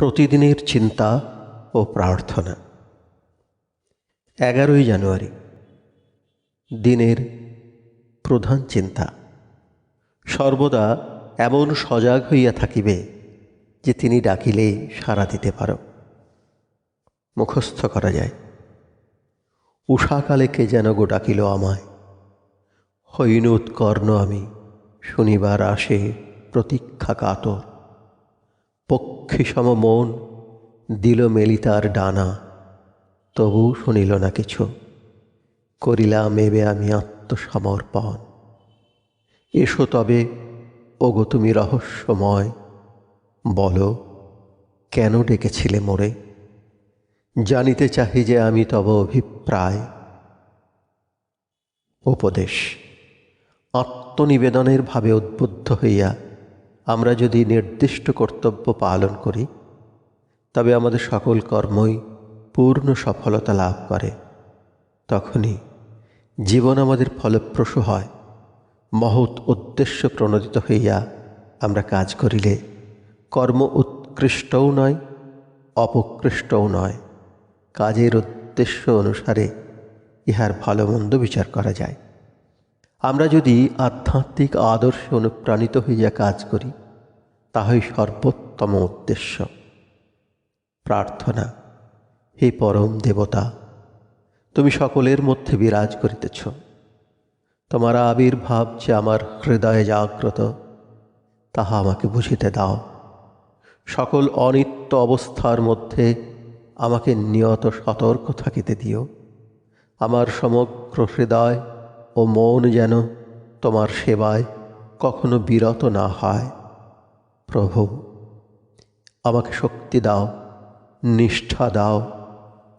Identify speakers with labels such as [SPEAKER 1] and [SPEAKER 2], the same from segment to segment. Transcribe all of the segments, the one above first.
[SPEAKER 1] প্রতিদিনের চিন্তা ও প্রার্থনা। এগারোই জানুয়ারি, দিনের প্রধান চিন্তা। সর্বদা এমন সজাগ হইয়া থাকিবে যে তিনি ডাকিলেই সাড়া দিতে পারো। মুখস্থ করা যায়। উষাকালে কে যেন গো ডাকিল আমায় হইন উৎকর্ণ আমি, শনিবার আসে প্রতীক্ষা কাতর পক্ষী সম মন দিল মেলি তার ডানা। তবু শুনিল না কিছু। করিলাম এবে আমি আত্মসমর্পণ। এসো তবে, ওগো তুমি রহস্যময়। বলো, কেন ডেকেছিলে মোরে? জানিতে চাহি যে আমি তব অভিপ্রায়। উপদেশ, আত্মনিবেদনের ভাবে উদ্বুদ্ধ হইয়া আমরা যদি নির্দিষ্ট কর্তব্য পালন করি, তবে আমাদের সকল কর্মই পূর্ণ সফলতা লাভ করে। তখনই জীবন আমাদের ফলপ্রসূ হয়। মহৎ উদ্দেশ্য প্রণোদিত হইয়া আমরা কাজ করিলে কর্ম উৎকৃষ্টও নয়, অপকৃষ্টও নয়। কাজের উদ্দেশ্য অনুসারে ইহার ভালো মন্দ বিচার করা যায়। আমরা যদি আধ্যাত্মিক আদর্শে অনুপ্রাণিত হইয়া কাজ করি তাহাই সর্বোত্তম উদ্দেশ্য। প্রার্থনা, হে পরম দেবতা, তুমি সকলের মধ্যে বিরাজ করিতেছ। তোমার আবির্ভাব যে আমার হৃদয়ে জাগ্রত, তাহা আমাকে বুঝিতে দাও। সকল অনিত্য অবস্থার মধ্যে আমাকে নিয়ত সতর্ক থাকিতে দিও। আমার সমগ্র হৃদয় ও মন যেন তোমার সেবায় কখনো বিরত না হয়। প্রভু আমাকে শক্তি দাও নিষ্ঠা দাও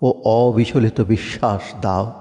[SPEAKER 1] ও অবিচলিত বিশ্বাস দাও।